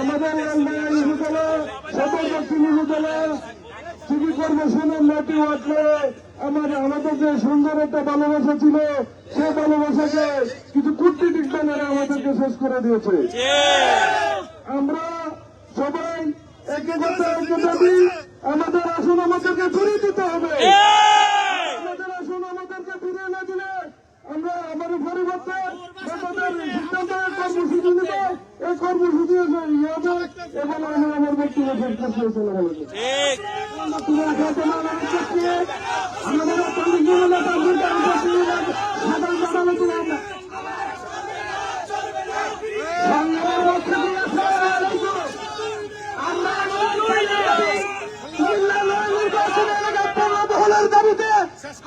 আমাদের যে সুন্দর একটা ভালোবাসা ছিল, সে ভালোবাসাকে কিছু কূটনীতিক শেষ করে দিয়েছে। আমরা সবাই একে কথা আমাদের আসন আমাদেরকে ফিরিয়ে দিতে হবে আমাদের আসন আমাদেরকে ফিরিয়ে না দিলে আমরা আমার পরিবর্তে আমাদের সিদ্ধান্ত কর্মসূচি নিব এই কর্মসূচি ইয়ে হবে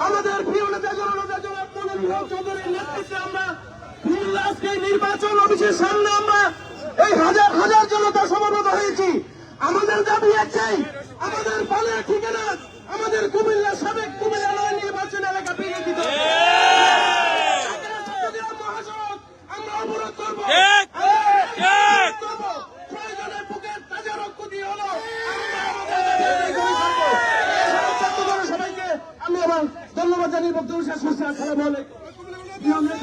আমাদের নির্বাচন অফিসের সামনে আমরা এই হাজার হাজার জনতা সমাবেত হয়েছি। আমাদের দাবি একটাই আমাদের পালের ঠিকানা আমাদের কুমিল্লা সাবেক কুমিল্লা নয় নির্বাচন এলাকা পেয়ে দিতে আমরা অবরোধ করব। আমি আমার ধন্যবাদ জানিয়ে বক্তব্য শেষ করছি। আসসালামু আলাইকুম। আমরা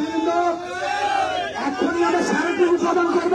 করব।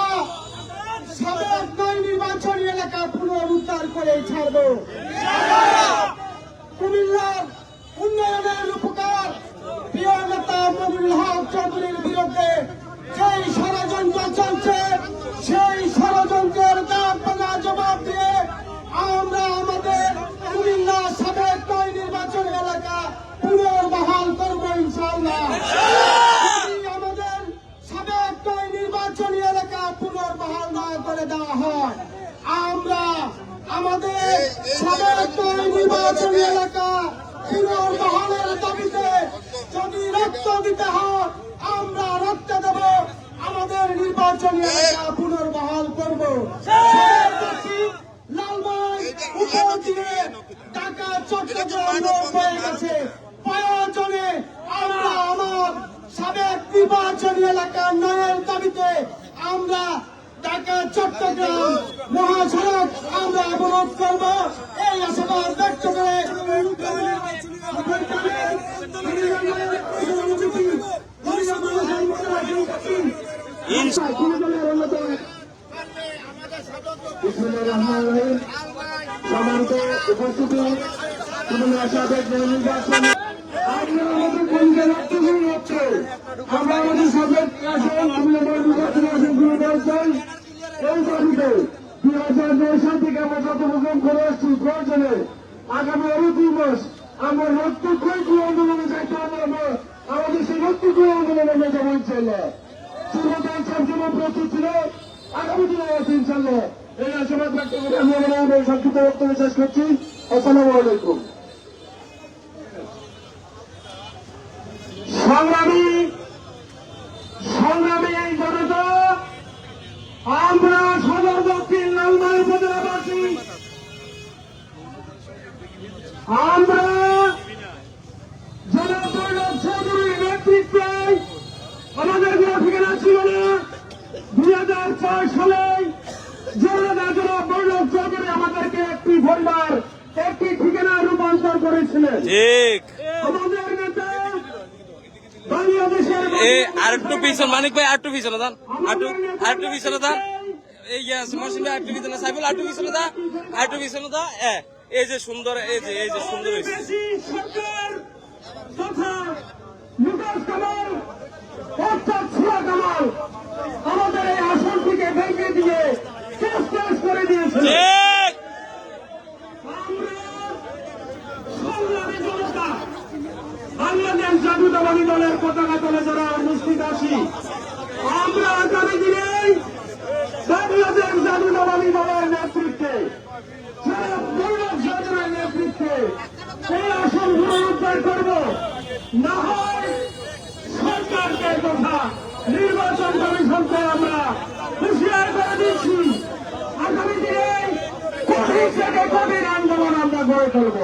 নয় নির্বাচনী এলাকা পুনরুদ্ধার করে ছাড়বো। কুমিল্লার উন্নয়নের উপকার প্রিয় নেতা মনিরুল হক চৌধুরীর আমরা আমাদের নির্বাচনী এলাকা পুনর্বহালের দাবিতে যদি রক্ত দিতে হয়, আমরা রক্ত দেব। আমাদের নির্বাচনী এলাকা পুনর্বহাল করব। লালমাই উপর দিয়ে হয়ে গেছে। প্রয়োজনে আমরা আমার সাবেক নির্বাচনী এলাকার নয়ের দাবিতে আমরা ঢাকা, চট্টগ্রাম মহাসড়ক আমরা অবরোধ করব। এই আশাবাদ ব্যক্ত করে আমরা আমাদের পরিচয় রাখতে আমরা আমাদের সাবেক আসন কুমিল্লা নির্বাচন আসনগুলো বলছেন এই আলাইকুম সংগ্রামী সংগ্রামী এই জনতা আমরা সদর দক্ষিণ লালমাই উপজেলাবাসী আমরা জনপ্রয়োগ চৌধুরীর নেতৃত্বে আমাদের কোনো ঠিকানা ছিল না দুই হাজার ছয় সালে জনতা জনাব বৈরব চৌধুরী আমাদেরকে পরিবার একটি ঠিকানা রূপান্তর করেছিলেন। ঠিক। আমাদের নেতা বাংলাদেশের এ আর একটু পিছন মানিক ভাই আর একটু পিছনে দান আর একটু আর একটু পিছনে দান এই ইয়ে আছে মহসিন ভাই আর একটু পিছনে সাইফুল আর একটু পিছনে দা আর একটু পিছনে দা এ, এই যে সুন্দর এই যে এই যে সুন্দর হয়েছে। সরকার তথা মুকেশ কামাল জাতীয়তাবাদী দলের পতাকা তলে যারা অনুষ্ঠিত আসি আমরা আগামী দিনে বাংলাদেশ জাতীয়তাবাদী দলের নেতৃত্বে নেতৃত্বে এই করব। না হয় সরকারকে কথা নির্বাচন কমিশনকে আমরা হুঁশিয়ার করে দিচ্ছি। আগামী দিনে কঠিন থেকে কঠিন আন্দোলন আমরা গড়ে তুলব।